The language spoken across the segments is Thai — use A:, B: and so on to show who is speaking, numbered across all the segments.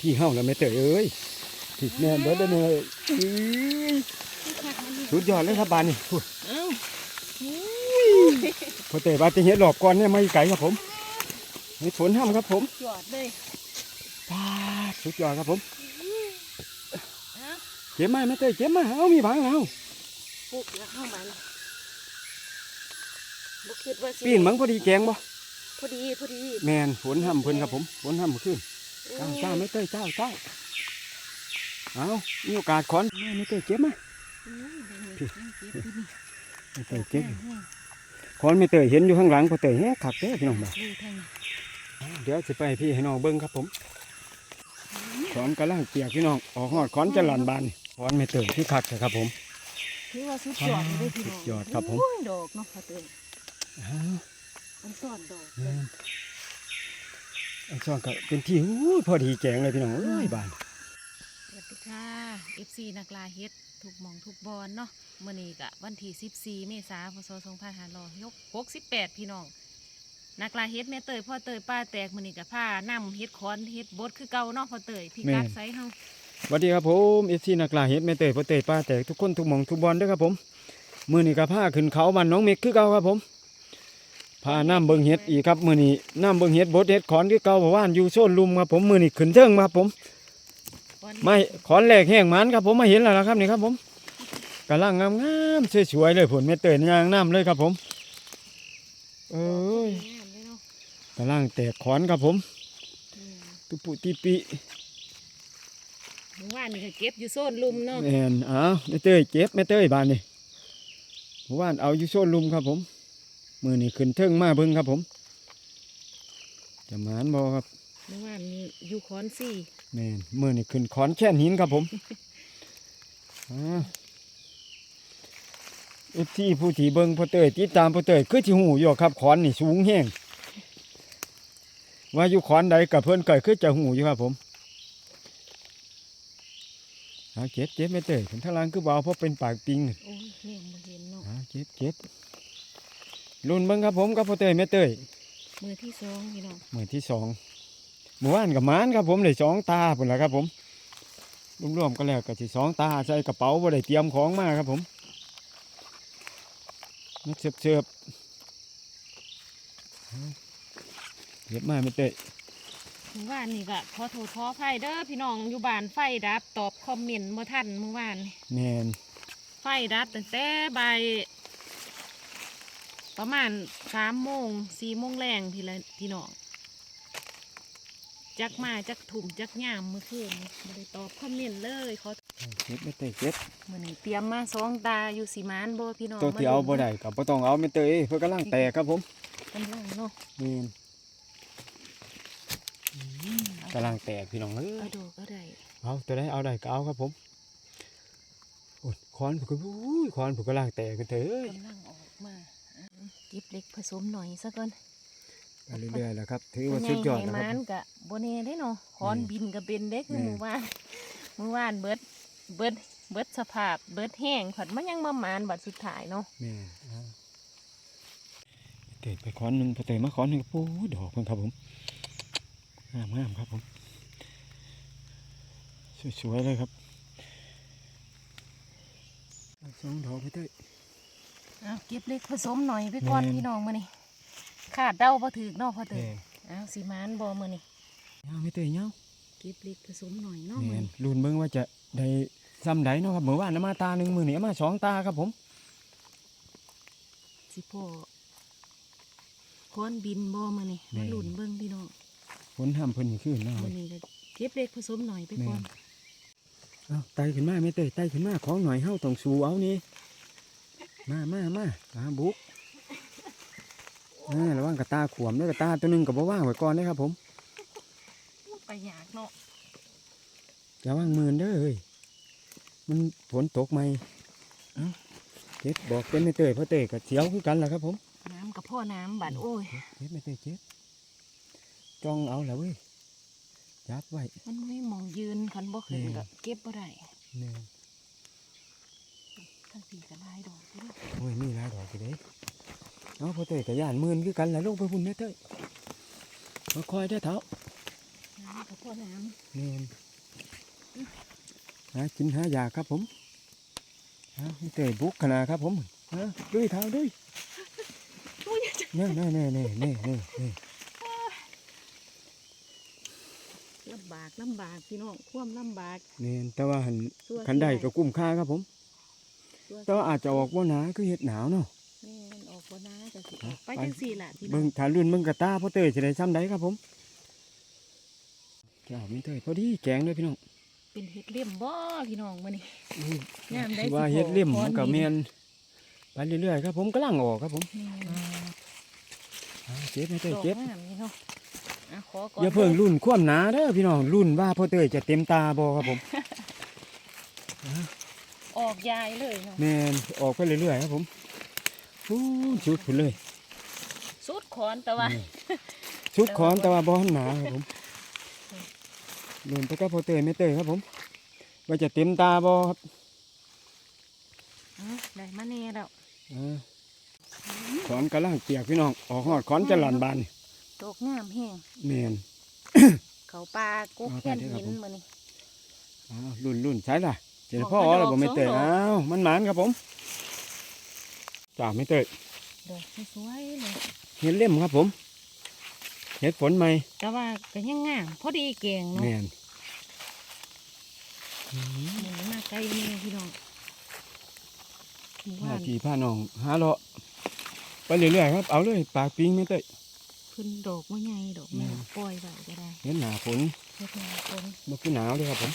A: ที่เฮาแล้วไม่เตยเอ้ยผิดแน่เบิดเด้อเนยอื้อสุดยอดเลยครับบานนี่พูด
B: เอ้า
A: พอเตยบานจะเห็ดหลอบก่อนเนี่ยไม่ไก่ครับผมให้ฝนห้ามครับผม
B: จอดเลย
A: ปาดสุดยอดครับผม
B: เอ้า
A: เจ็บไหมไม่เตยเจ็บไหมเอามีบังเอา
B: ปุ๊บแล้วเข้ามาเลยบุคิดว่าสิ
A: ปีนมังพอดีแกงบ่
B: พอดีพอดี
A: แมนฝนห้ามเพิ่นครับผมฝนห้ามขึ้น เจ้าเจ้าไม่เตยเจ้าเจ้าเอามีโอกาสขอนไม่ไม่เตยเจ็บไหมพี่ไม่เตยเจ็บขอนไม่เตยเห็นอยู่ข้างหลังพอเตยแฮะขักเด้อพี่น้องบ่
B: เลยทางนี้
A: เดี๋ยวสิไปให้พี่ให้น้องเบิ้งครับผมขอนกำลังเปียกพี่น้องออกหอดขอนจะหลานบานนี่ขอนไม่เติมที่คักเลยครับผม
B: ถือว่าสุดยอดเลยพี่น้อง
A: สุดยอดครับผม
B: โอ้ยดอกเนาะพอเตือน
A: อ้าว
B: มันซ่อนดอก
A: แม่น อันซ่อนก็เป็นที่อู้ยพอดีแจงเลยพี่น้องเอ้ยบาน
B: สวัสดีค่ะ FC นักลาเฮ็ดถูกหมองถูกบอลเนาะมื้อนี้ก็วันที่14เมษายนพศ2568พี่น้องนักลาเฮ็ดแม่เตยพ่อเตยป้าแตกมื้อนี้ก็พานํเฮ็ดคอนเฮ็ดบดคือเก่าเนาะพ่อเตยพี่กัดไซเฮา
A: สวัสดีครับผมเอฟซีนักลาเฮ็ดแม่เตยพ่อเตยป้าแตกทุกคนทุกหมองทุกบอลเด้วยครับผมมื้อนี้ก็พาขึ้นเขาบ้านน้องเมกคือเก่าครับผม พาน้ำเบิ่งเฮ็ดอีกครับมื้อนี้น้ำเบิ่งเฮ็ดบดเฮ็ดขอนคือเก่าเพราะว่าอยู่โซนลุมครับผมมื้อนี้ขึ้นเทิงครับผม ไม่ขอนแหลกแห้งมันครับผมมาเห็นแล้วนะครับนี่ครับผมกำลังงามๆสวยๆเลยผลเม็ดเตยยางน้ำเลยครับผม เอ้ย
B: งามเลยเนาะ
A: กำลังแตกขอนครับผม
B: อืม
A: ตุปุติปิ
B: เมื่อวานนี่ก็เก็บอยู่โซนลุมเนาะ
A: แอนอ้าวแม่เตยเจ็บแม่เตยบานนี่เมื่อวานเอาอยู่โซนลุมครับผม มือนี่ขึ้นเทิงมาเบิ้งครับผมจะหมานบอครับ
B: เมื่อวานนี้อยู่คอนสี่
A: แม่นมือนี่ขึ้นขอนแค่นหินครับผมอ่าเอฟที่ผู้ที่เบิ้งพ่อเตยติดตามพ่อเตยคือที่หูอยู่ครับขอนนี่สูงแห้งว่าอยู่ขอนใดกับเพื่อนเกิดคือจะหูอยู่ครับผมเอาเจ็บเจ็บไม่เตยถึงทางล่างคือเบาเพราะเป็นปากปิง
B: โอ้ยแม่งบ่เห็นเนาะ
A: เอาเจ็บเจ็บ รุ่นเบิ้งครับผมกับพ่อเตยแม่เตย
B: มือที่สองพี่น้อง
A: มือที่สองเมื่อวานกับมานครับผมได้สองตาพุ่นละครับผมรวมๆก็แล้วก็สิสองตาใส่กระเป๋าบ่ได้เตรียมของมาครับผมนักเสิร์ฟเสิร์ฟเอาเก็บมาไม่เตะ
B: เมื่อวานนี่ก็ขอโทษขออภัยเด้อพี่น้องอยู่บ้านไฟดับตอบคอมเมนต์เมื่อทันเมื่อวานนี่
A: แมน
B: ไฟดับตั้งแต่บ่าย ประมาณสามโมงสี่โมงแรงพี่ละพี่น้องจักมาจักถุ่มจักย่ามเมื่อคืนนี่ไม่ได้ตอบคอมเมนต์เลยขอ
A: เก็บไม่เตะเก็บ
B: มื่อนี้เตรียมมาสองตาอยู่สีมานบ่พี่น้อง
A: ตัวที่เอาบ่ได้กับบ่ต้องเอาไม่เตะเพื่อกำลังแตกครับผม
B: กำลังเนาะ
A: แมนกำลังแตกพี่น้องเอ้ย
B: เอาดอกเอาได้
A: เอาตัวได้เอาได้ก็เอาครับผมโอ้ยคอนผมก็อุ้ยคอนผมก็ล่างแตกกันเถอะ
B: กำลังออกมาอะเก็บเล็กผสมหน่อยซะก่อน
A: ไปเรื่อยๆแล้วครับถือว่าสุดยอด
B: ไง
A: แล้วค
B: มั
A: รับ
B: นกะโบเน่ได้เนาะคอน
A: แม่
B: บินกับเป็นเด็กคือ
A: แม่
B: หมู่ว่านหมู่ว่านเบิดเบิดเบิดสภาพเบิดแห้งผัดมันยังมามานบัดสุดท้ายเนาะ
A: แม่เอาเตะไปคอนหนึ่งพอเตะมาคอนหนึ่งปูดอกเพิ่นครับผมงามงามครับผมสวยๆเลยครับเอาสองดอกไปเตะ
B: เอาเก็บเล็กผสมหน่อยไปก่อน
A: แม่น
B: พี่น้องมื้อนี้ขาดเดาบ่ถึกเนาะพอเต
A: แม่
B: ยเอาสีมานบ่มื้อนี้
A: เงาไม่เตะเงา
B: เก็บเล็กผสมหน่อยเนาะ
A: แม่
B: มื้อนนี้
A: รุ่นเบิ่งว่าจะได้ซ้ำใดเนาะครับเมื่อวานเอามาตาหนึ่งมือนี้เอามาสองตาครับผม
B: สิพ่อคอนบินบ่มื้อนี้มาลุ้นเบิ่งพี่น้อง
A: ฝนห้ามเพิ่นขึ้นเนาะ
B: มื้อนี้ก็เก็บเล็กผสมหน่อยไปก่อน
A: เอาไต่ขึ้นมาไม่เตยไต่ขึ้นมาของหน่อยเฮาต้องสู้เอานี่ มามามาตาบุกอ่าระวังกระตาขวมด้วยกระตาตัวหนึงกับบ่ว่างไว้ก่อนนะครับผม
B: ไปยากเนาะ
A: อย่าวางมือเด้อเฮ้ยมันฝนตกไหมเอ้าเจ็บบอกเป็นไม่เตยเพราะเตยกับเสียวคือกันแหละครับ ผม
B: น้ำกับพ่อน้ำบัดโอ้ย
A: เจ็บไม่เตยเจ็บจ้องเอาแล้วเว้ยจับไว้
B: มันไม่มองยืนคันบ่ขึ้น
A: แม่
B: ก็เก็บบ่ได้
A: เนี่ย
B: ทั้งสี่ก็หลายดอกอยู่เด้อ
A: โอ้ยมีหลายดอกอยู่เด้เอาเพราะเตยกับย่านมืนคือกันแหละลงไปพุ่นแม่เตยมาคอยได้อเท้า
B: น้กับพ่อน้
A: แม่นหากินหายาครับผมหาไม่เตยบุกขนาดครับผมฮะด้วยเท้าด้วยำ
B: อุ้ยจะ
A: แน่แน่แน่แน่แน่แน่แน่
B: ลำบากลำบากพี่น้องความลำบาก
A: แม่นแต่ว่าหัน
B: ตัว
A: คันได้ก็กุ้มค่าครับผม
B: ตัว
A: แต่ว่าอาจจะออกว่าหนาคือเห็ดหนาวเนาะ
B: แม่นออกบ่นะจะสิอ
A: ฮะ
B: อกไป
A: ไป
B: จังสี่ล่ะพี่น้
A: เบิ่
B: องง
A: ถ้าลื่นเบิ่งกระตาพ่อเตยจะได้ซ้ำใดครับผมแก้วมีเตยพอดีแกงด้วยพี่น้อง
B: เป็นเห็ดเลี่ยมบ่พี่น้องมื้อนี้
A: อืม
B: งามได้สิ
A: ว่าเฮ็ดเลี่ยม
B: พอ
A: มันกับ
B: พอดี
A: เมียนไปเรื่อยๆครับผมกำลังออกครับผม
B: แม่น
A: อ่าเก็บไม่เตย
B: ดอก
A: เก็บ
B: งามนี่เนาะอะขอก่อน
A: อย่าเพิ่งรุ่นความหนาเด้อพี่น้องรุ่นว่าพ่อเตยจะเต็มตาบ่ครับผม
B: ออกยายเลยเนาะ
A: แม่นออกไปเรื่อยๆครับผมฟูชุดพุ่นเลย
B: สุดขอนแต่ว่า
A: ชุดขอนแต่ว่าบ่หันหนาครับผมรุ่นไปกับพ่อเตยไม่เตยครับผมว่าจะเต็มตาบ่ครับ
B: อะได้มาแน่แล้ว
A: อ่าขอนกำลังเปียกพี่น้องออกหอดขอนจะหลานบานนี่
B: ดอกงามแห้ง
A: แม่น
B: เขาปลากุ๊ก
A: เอาไป
B: แค่น
A: เด้อครับ
B: หิน
A: ผม
B: มื้อนี้
A: อ้าวรุ่นรุ่นใช่ล่ะ เจ้า
B: ออก
A: พ่อ
B: มาดอก
A: เราบ่ไม่เตย
B: สองดอก
A: อ้าวมันหมานครับผมจ้าไม่เตย
B: ดอกสวยๆเลย
A: เห็ดเล่มครับผมเห็ดฝนใหม่
B: แต่ว่าก็ยังงามพอดีแกงเนาะ
A: แม่น
B: หมูมาไกลนี่พี่น้องหมู่
A: ผ้า
B: บ้าน
A: พี่ผ้าน้องหาเลาะไปเรื่อยๆครับ เอาเลยปากปิงไม่เตย
B: ขึ้นดอกว่าใหญ่ดอก
A: แม่
B: แม่ปล่อยไว้ก็ได้
A: เห็นหนาฝน
B: เฮ็ดนาคน
A: บ่คือหนาวเลยครับผม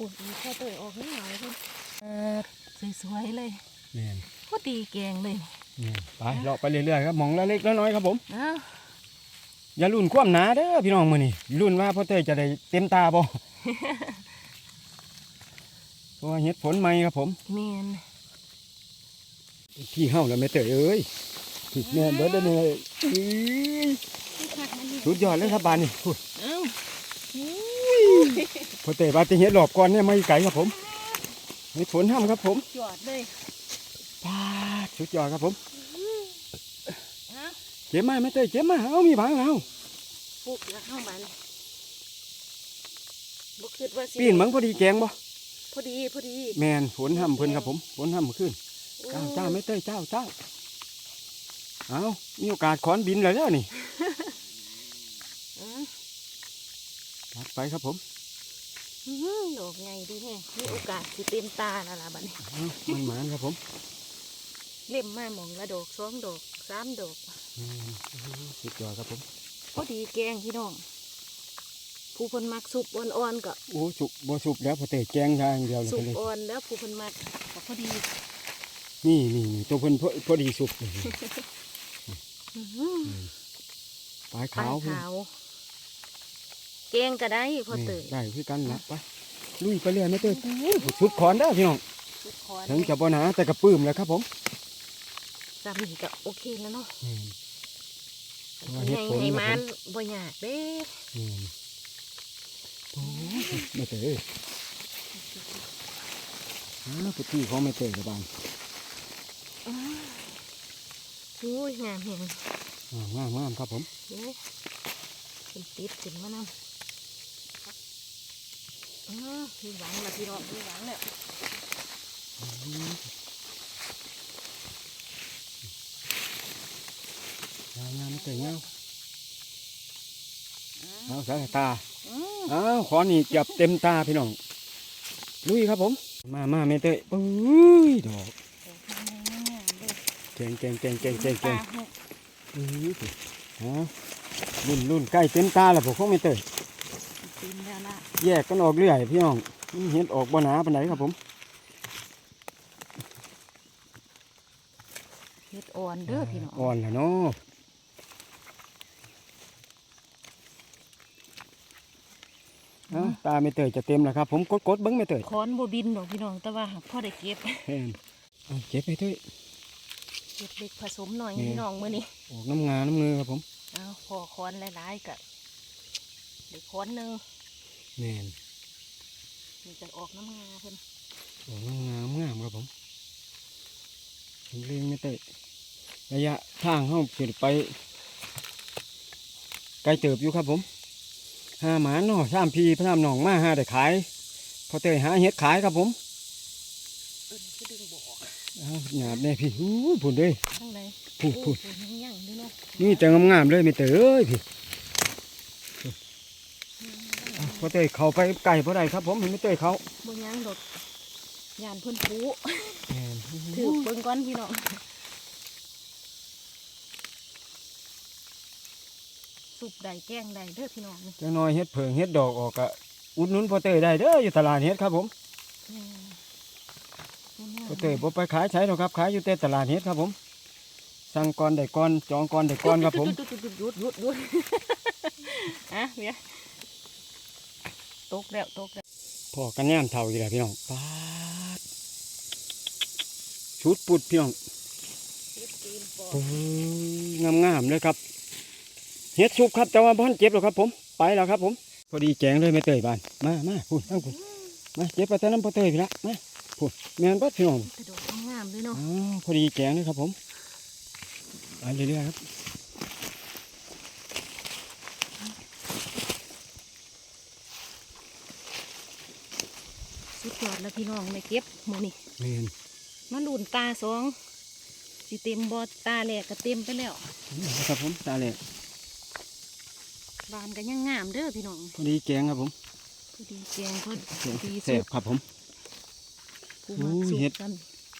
B: ปุ่นอีกแค่เตยออกนิดหน่อยเพิ่นเออสวยๆเลย
A: แม่น
B: พอดีแกงเลย
A: แม่นไปเลาะไปเรื่อยๆครับหมองละเล็กละน้อยครับผม
B: อ้าว
A: อย่าลุ่นความหนาเด้อพี่น้องมื้อนี้ลุ่นว่าพ่อเต้ยจะได้เต็มตาบ่เพราะว่าเห็ดฝนใหม่ครับผม
B: แม่น
A: พี่เฮาแล้วแม่เต้ยเอ้ยผิดแม่นเบิดเด้อเนี่ยอื้อสุดยอดเลยครับบานนี่พูด
B: เอ้า
A: พ่อเต้ยบาดจะเห็ดหลอบก่อนเนี่ยไม่ไกลครับผมเห็ดฝนห้ามครับผม
B: ยอดเลย
A: ปาดสุดยอดครับผม
B: อ้าว
A: เจ็บมาแม่เต้ยเจ็บมาเอามีบางแล้ว
B: ปลูกแล้วเข้าบ้านบ่คิดว่าสิ
A: ปีนเหมือนพอดีแกงบ่
B: พอดีพอดี
A: แม่นฝนห้ามเพิ่นครับผมฝนห้ามขึ้นเจ้าเจ้าไม่เต้ยเจ้าเจ้าเอามีโอกาสขอนบินเลยแล้วนี่
B: อืม
A: รัดไปครับผม
B: อื้อหือ ดอกใหญ่ดีแฮะมีโอกาสสิเต็มตาแล้วล่ะบัดนี้
A: เอามันหมานครับผม
B: เล่มมาหมองละดอกสองดอกสามดอก
A: อืมสุดยอดครับผม
B: พอดีแกงพี่น้องผู้เพิ่นมักสุกอ่อนๆก็
A: โอ้สุกบ่สุกแล้วพอเตะแกงอย่างเดียวเลย
B: สุก
A: เลย
B: อ่อนแล้วผู้เพิ่นมักก็พอดี
A: นี่นี่นี่ตัวเพิ่นพอพอดีสุกนี่
B: อื้อหือ
A: ปลาย
B: ปลา
A: ขายวเพิ่น
B: ขาว แกงก็ได้พอ
A: นี่
B: เตย
A: ได้คือกันละไปลุยไปเรื่อยไม่เตยสุดขอนเด้อพี่น้อง
B: สุดคอน
A: ถึงจะบ่หนาแต่กระปื้มแล้วครับผม
B: จำนี่ก็โอเคแล้วเนาะ
A: อืมว่าเฮ็ด
B: ให้
A: ผล
B: ให้
A: ครับ
B: มันบ่ยากเด้
A: อืมโอ้ยไม่เตยอ้าวพุทธีของไม่เตยกับบาน
B: อื้ออุ้ยงามแฮง
A: อ่างามงามครับผม
B: เด้เป็นติดขึ้นมานำอื้อ มีหวังละพี่น้องมีหวังแล้ว
A: งามงามไม่เตยงามเอาสายตา
B: อืม
A: อ้าวขอนี่เก็บเต็มตาพี่น้อง ลุยครับผม มามาไม่เตยปุ้ยดอก
B: งามๆเลย
A: เก่งเก่งเก่งเก่งเก่ง
B: ป
A: เก่
B: ลางหก
A: อื้อฮะรุ่นรุ่นใกล้เต็มตาแล้วผมคงไม่เตย
B: กิน แล้วล่ะ
A: แยกกันออกเรื่อยพี่น้องมันเห็นออกบ่หนาปานใดครับผม
B: เฮ็ดอ่อนเด้อพี่น้อง
A: อ่อนแล้วเนาะเอ้าตาไม่เตยจะเต็มแล้วครับ ผมกดกดๆเบิ้งไม่เตย
B: คอนบ่บินดอกพี่น้องแต่ว่าพ่อได้เก็บ
A: เห็นเอาเก็บไปเตย
B: เก็บเล็กผสมหน่อย
A: นี่
B: พี่น้องมื้อนี้
A: ออกน้ำงาน้ำเงือครับผม
B: เอาพอคอนหลายๆก็ได้คอนหนึง
A: แม่น
B: นี่จะออกน้ำงาเพิ่น
A: ออกน้ำงามงามครับผมเลี้ยงไม่เตยระยะทางเฮาขึ้นไปไกลเติบอยู่ครับผมหาหมาเนาะสามพีพระนามหนองมาหาได้ขาย พอเตยหาเฮ็ดขายครับผม
B: เอิ้นคือดึงบ่ออก
A: อ้าวหยาบแน่พี่อู้ยพุ่นเด้ย
B: ข้างใน
A: พูดพูด
B: โอ้โหยังยังอยู่เนาะ
A: นี่แต่งามๆเลยไม่เตยเอ้ยพี่อะ พอเตยเข้าไปไก่พอได้ครับ ผมเห็นไม่เตยเขา
B: บ่ยังดอกยานเพิ่นปู
A: แม่น
B: ถือเบิ่งก่อนพี่น้องสุปใดแกงใดเด้อพี่น้องนี่
A: จังน้อยเฮ็ดเผิงเฮ็ดดอกออกกะอุดหนุนพอเตยได้เด้ออยู่ตลาดเฮ็ดครับผม
B: อืม
A: พอเตยบ่ไปขายใช้หรอกครับขายอยู่แต่ตลาดเฮ็ดครับผม สั่งก่อนได้ก่อนจองก่อนได้ก่อนครับผม
B: หยุดหยุดหยุดหยุดหยุดอะเดี๋ยว ตกแล้วตกแล้ว
A: พอกันแนมเท่าอีกแล้วพี่น้องปาดชุดปุดพี่น้อง
B: ติดตีนปอ
A: โอ้ยงามๆเลยครับเฮ็ดสุกครับแต่ว่าบ่ทันเจ็บหรอกครับ ผมไปแล้วครับ ผม พอดีแจงเลยไม่เตยบานมามาพูดทั้งพูดมาเจ็บไปแต่น้ำพอเตยพี่ละมาพูดแม่นบ่พี่น้อง
B: กระโดดงามเลยเนาะ
A: อ๋อพอดีแจงเลยครับ ผมไปเรื่อยๆครับ
B: สุดยอดแล้วพี่น้องไม่เก็บมือนี่
A: แม่น
B: มาลุนตาสองสิเต็มบอตาแหลกก็เต็มไปแล้ว
A: นี่ครับผมตาแหลก
B: บานก็ยังงามเด้อพี่น้อง
A: พอดีแจงครับผม
B: พอดีแกงพอ
A: แซ่บ
B: ดี
A: แซ่
B: สุ
A: บ
B: ก
A: ครับผม
B: กูมา
A: โอ้ย
B: สุก
A: เฮ็ด
B: กัน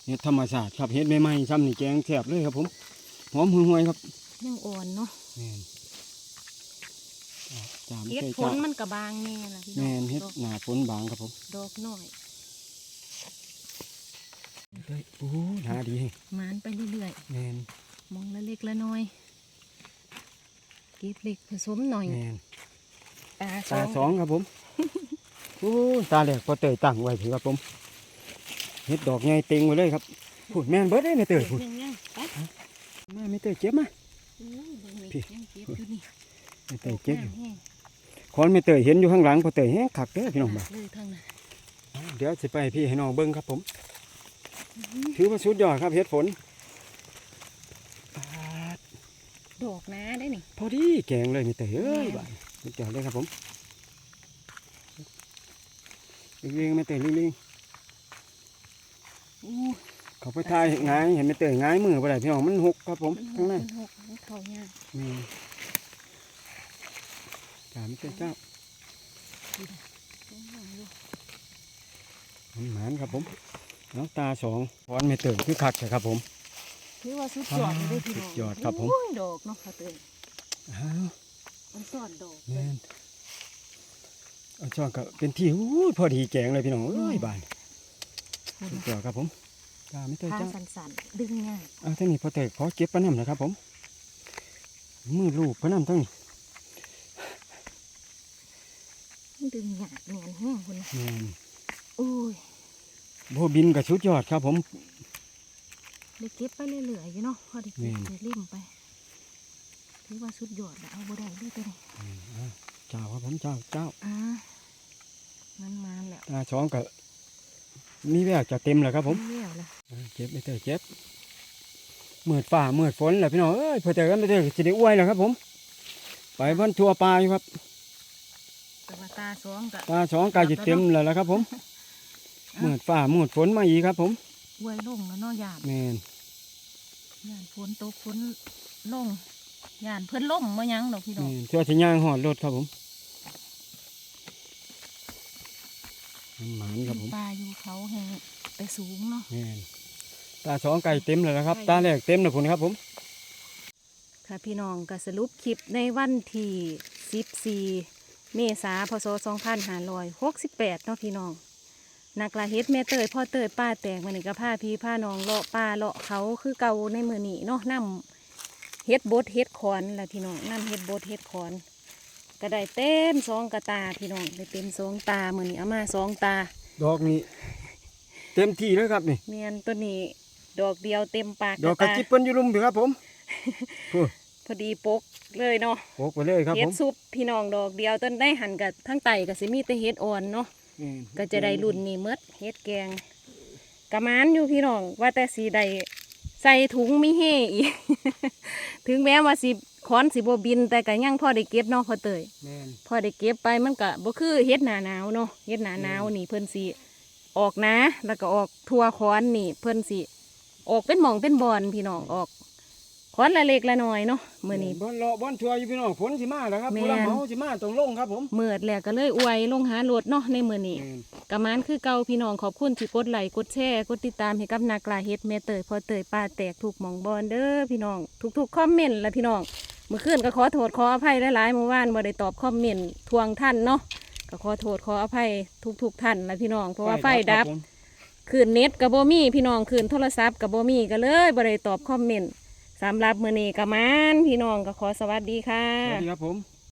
A: เฮ็ดธรรมชาติครับเฮ็ดใหม่ๆซ้ำนี่แกงแซ่บเลยครับผมหอมห่วยๆครับ
B: ยังอ่อนเนาะ
A: แม่นอ่า จาม
B: เฮ็ด
A: ใส่
B: ฝน
A: จ้า
B: มันก็บางแน่ล่ะพี่น้
A: แม่
B: อง
A: นเฮ็ด
B: ดอก
A: หน้าฝนบางครับผม
B: ดอกน้อย
A: เฮ้ยโอ้หาดีแฮง
B: หมานไปเรื่อย
A: แม่น
B: ๆมองละเล็กละน้อยเก็บเล็กผสมหน่อย
A: แม่น
B: ตาส
A: ตา
B: อง
A: สองครับผมโอ้ตาแหลกพอเตยตั้งไว้ถือครับผมเฮ็ดดอกใหญ่เต็งไว้เลยครับพูดแม่นเบิดได้ไม่เตยพูด
B: ยังยังไป
A: มาไม่เตยเจ็บมา
B: โอ้ยเบิ่งนี่
A: พี่
B: ยังเก็บอยู่นี่
A: ไม่เตยเจ็บอยู่
B: แห้ง
A: คอนไม่เตยเห็นอยู่ข้างหลังพอเตยแฮงคักเด้อพี่น้องบ่า
B: เลยทางนั้น
A: เดี๋ยวสิไปให้พี่ให้น้องเบิ่งครับผม ถือว่าสุดยอดครับเฮ็ดฝนปาด
B: ดอกนะได้นี่
A: พอดีแกงเลยไม่เตยเอ้ยบ้านสุดยอดเลยครับผมลิงๆไม่เตยลิง
B: อู้
A: ๆเขาไปทายหงายเห็นไม่เตยหงายมือไปได้พี่น้องมันหกครับผม
B: มันห
A: ข้าง
B: ก
A: ใน
B: มันหกมันเข้ายาก
A: นี่จาไม่เตยเจ้า
B: ยังยังอยู่
A: มันหมานครับผม น้ำตาสองฟอนไม่เตยคือคักใช่ครับผม
B: ถือว่าสุดยอดเลยเด้อพี่น้อง
A: สุดยอดครับผม
B: โอ้ยดอกเนาะค่ะเตย
A: อ้าว
B: มันสอดดอก
A: แม่นเอาจอนก็เป็นที่อู้ยพอดีแกงเลยพี่น้องเอ้ยบ้านสุดยอดครับผมจาไม่เตย
B: ทาง
A: เจ้า
B: สันๆดึงง่าย
A: เอาทั้งนี้พอเตยขอเก็บปลาน้ำนะครับผมมือลูกปลาน้ำทั้งนี้
B: ดึงหยาดแหนนแห้งคนน่ะ
A: แม่น
B: โอ้ย
A: โบบินกับชุดยอดครับ ผม
B: ได้เก็บไปเรื่อยๆอยู่เนาะพอได้เก็บ
A: แม่น
B: ได้เล่มไปถือว่าสุดยอดแล้วเอาบ่ได้ด้วยตัวนี้
A: อืมอ่าเจ้าครับผมเจ้าเจ้า
B: อ่ามันมาแล้ว
A: ตาช้องกับมีแววจะเต็มแล้วครับ ผม
B: เลี้ยวแล้ว
A: อ่าเจ็บไม่เตยเจ็บมืดฝ่ามืดฝนแหละพี่น้องเอ้ยพอเตยก็ไม่เตยจะได้อ้วยแล้วครับ ผม ไปบ้านทัวปลาอยู่ครับ
B: แต่ว่าตาสองกะ
A: ตาช้องกายจะเต็มแล้วละครับ ผมมืดฝ่ามืดฝนมาอีกครับ ผม
B: อวยลงแล้วเนาะหยาด
A: แม่น
B: หยาดฝนตกฝนลงหยาดเพิ่นล่มมายังดอกพี่น้อง
A: แม่นเชื่อสิย่างหอดรถครับผมมันหมานครับผม
B: ปลาอยู่เขาแห่งไปสูงเนาะ
A: แม่นตาสองไก่เต็มเลยนะครับ ตาแรกเต็มแล้วพุ่นครับผม
B: ค่ะพี่น้องก็สรุปคลิปในวันที่14 เมษาพศ2568เนาะพี่น้องนักลาเฮ็ดแม่เตยพ่อเตยป้าแตกมันนี่ก็พาพี่พาน้องเลาะป่าเลาะเขาคือเก่าในมือนี้เนาะนำเฮ็ดบดเฮ็ดขอนล่ะพี่น้องนำเฮ็ดบดเฮ็ดขอนก็ได้เต็มสองกระตาพี่น้องได้เต็มสองตามือนี้เอามาสองตา
A: ดอกนี้ เต็มที่เลยครับนี่
B: เมียนตัวนี้ ดอกเดียวเต็มปาก
A: ดอกกระ
B: ตา
A: จิบเปิ้นอยู่ลุมพี่ครับผมพูด
B: พ อดีปกเลยเนาะ
A: โปกไปเลยครับ
B: เฮ็
A: ผ
B: ด
A: ม
B: ซุปพี่น้องดอกเดียวต้นได้หันกับทั้งไตกับสิมีแต่เฮ็ดอ่อนเนาะ
A: แม่น
B: ก็จะได้รุ่นนี้เมดเฮ็ดแกงกะมานอยู่พี่น้องว่าแต่สีใดใส่ถุงมีเฮอีก ถึงแม้ว่าสิค้อนสิบบินแต่ก็ยังพอได้เก็บเนาะพอเตย
A: แม่น
B: พอได้เก็บไปมันก็บ่คือเฮ็ดหนาหนาวเนาะเฮ็ดหนาหนาวนี่เพิ่นสิออกนะ แล้วก็ออกทั่วค้อนนี่ เพิ่นสิออกเป็นหม่องเป็นบอนพี่น้องออก ค้อนละเล็กละน้อยเนาะมื้อนี้
A: บ่เลาะบ่ทัวร์อยู่พี่น้องฝนสิมาแล้วครับ
B: แม่น
A: ผู้รับเหมาสิมาตรงลงครับผม
B: เมื่อแล้วก็เลยอวยลงหารถเนาะในมื้อนี้
A: แม่น
B: กะมานคือเก่าพี่น้องขอบคุณที่กดไลค์กดแชร์กดติดตามให้กับนากลาเฮ็ดแม่เตยพอเตยป้าแตกถูกหมองบอลเด้อพี่น้องทุกๆคอมเมนต์ละพี่น้องเมื่อคืนก็ขอโทษขออภัยหลายๆเมื่อวานบ่ได้ตอบคอมเมนต์ทวงท่านเนาะก็ขอโทษขออภัยทุกๆท่านละพี่น้องเพราะว่าไฟดับ
A: ครับผม
B: คืนเน็ตกับโบมี่พี่น้องคืนโทรศัพท์กับโบมี่ก็เลยบ่ได้ตอบคอมเมนต์ สำหรับมื้อนี้กะมานพี่น้องก็ขอสวัสดีค่ะ
A: สวัสดีครับผม